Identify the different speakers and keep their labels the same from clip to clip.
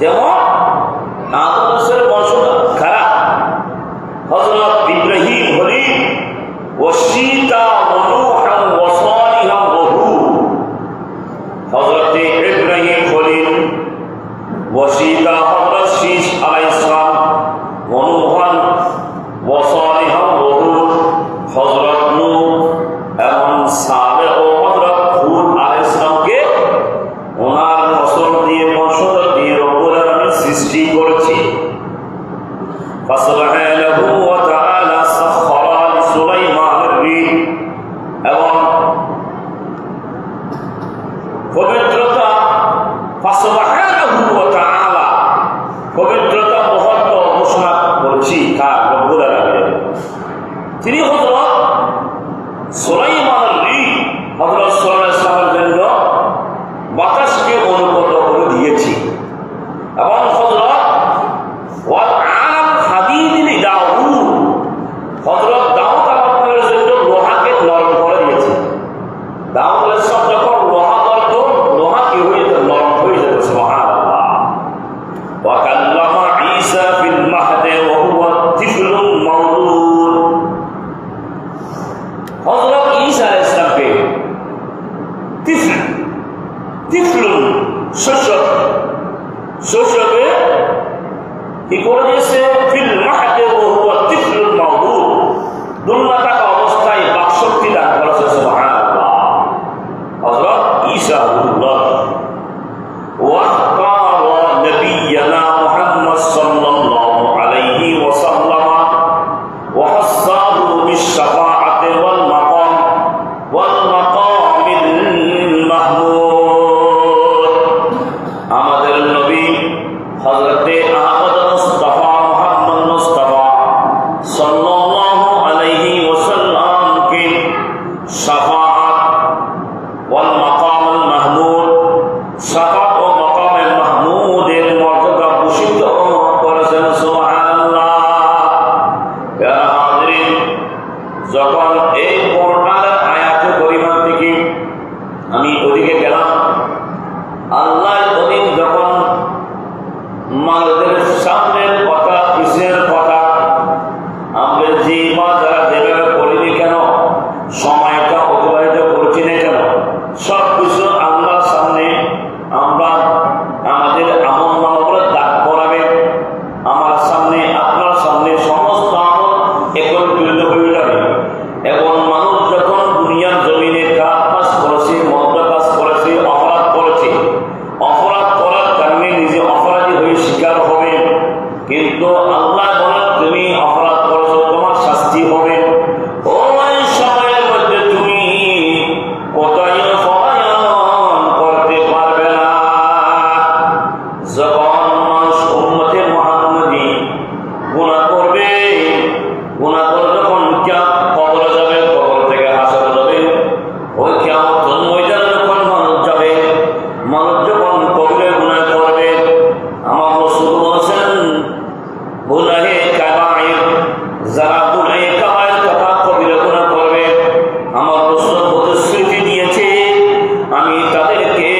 Speaker 1: でも فصلح له وتعالى سخر لسليمان الريح. এবং পবিত্রতা فصلح له وتعالى. পবিত্রতা মহত্ব ঘোষণা করছি কার রব্বুল আলামিন তিনি হযরত সুলাইমান আলী হযরত সুলাইমান বাতাস सोशल में इकोलॉजी से 沙发 ওই কেমন ময়দান মানুষ যাবে, মানুষ যখন কবরে গুণা করবে, আমার রসুল বলেছেন গুণাহে কাবায় যারা গুণাহে কাবায় তথা কবিরে করবে, আমার রসুল প্রতিশ্রুতি দিয়েছে, আমি তাদেরকে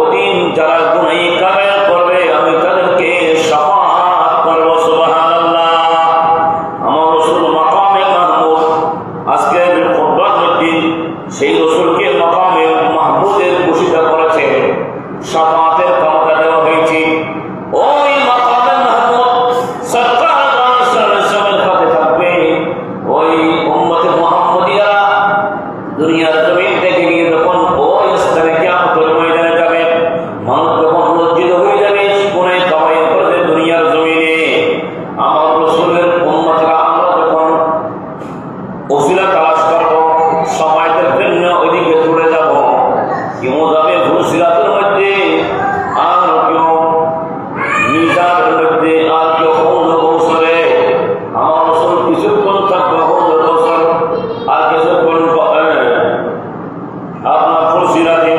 Speaker 1: ওদিন যারা গুণাহে অসিলা তালাশ করব সময়টার জন্য ওইদিকে চলে যাব। কেউ যাবে ভুলসিরাতের মধ্যে, আর কেউ মিজানের মধ্যে, আর কেউ হৌল কৌশলে আমার রসল কিছুক্ষণ থাকবে হৌল কৌশল আর কিছুক্ষণ আপনার ফুলসিরাতে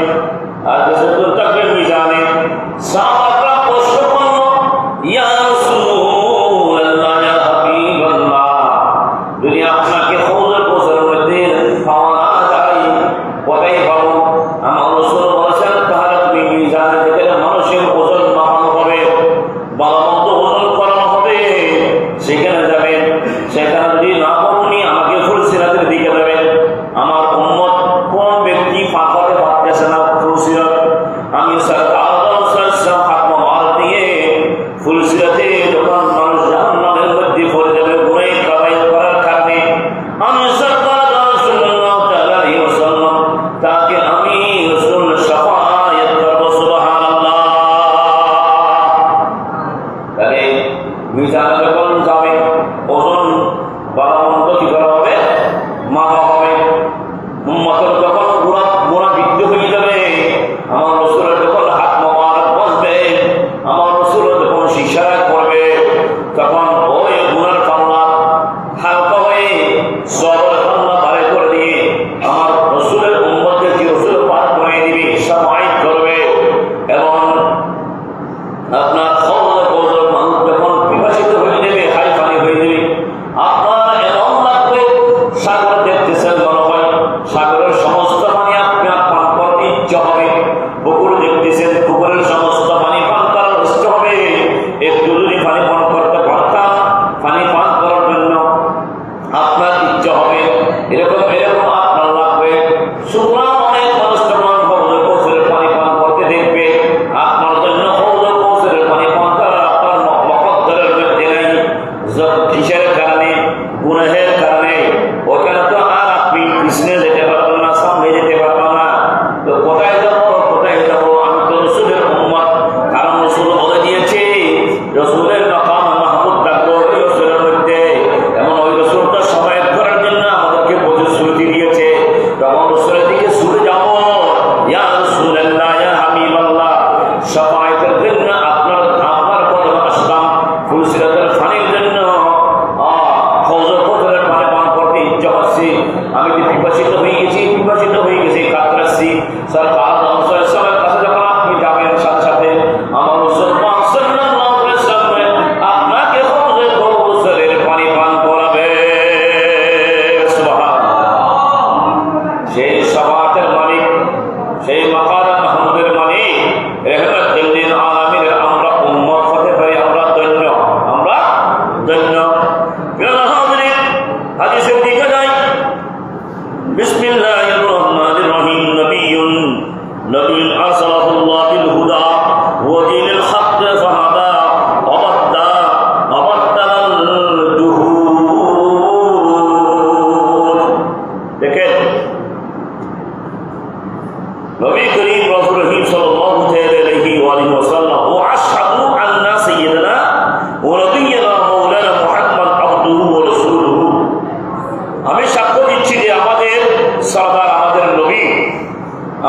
Speaker 1: আর কিছুক্ষণ থাকবে মিজানে সব আমার রসুলের যখন হাত মোবারক বসবে আমার রসুলের যখন করবে, তখন ওই গুণার কামনা হালকা হয়ে সবর কামনা বাড়ি করে দিয়ে আমার রসুলের উম্মতকে কি রসুল পাঠ করে দিবে সামায়িক করবে এবং আপনার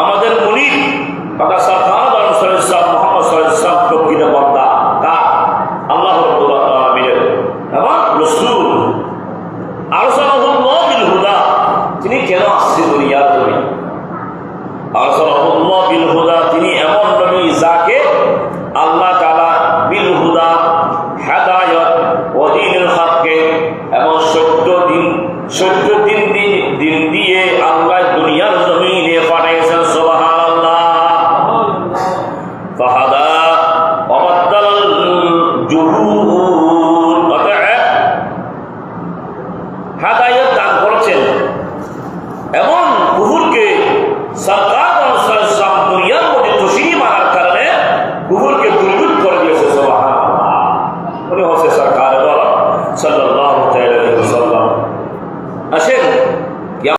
Speaker 1: আমাদের মনির পাকা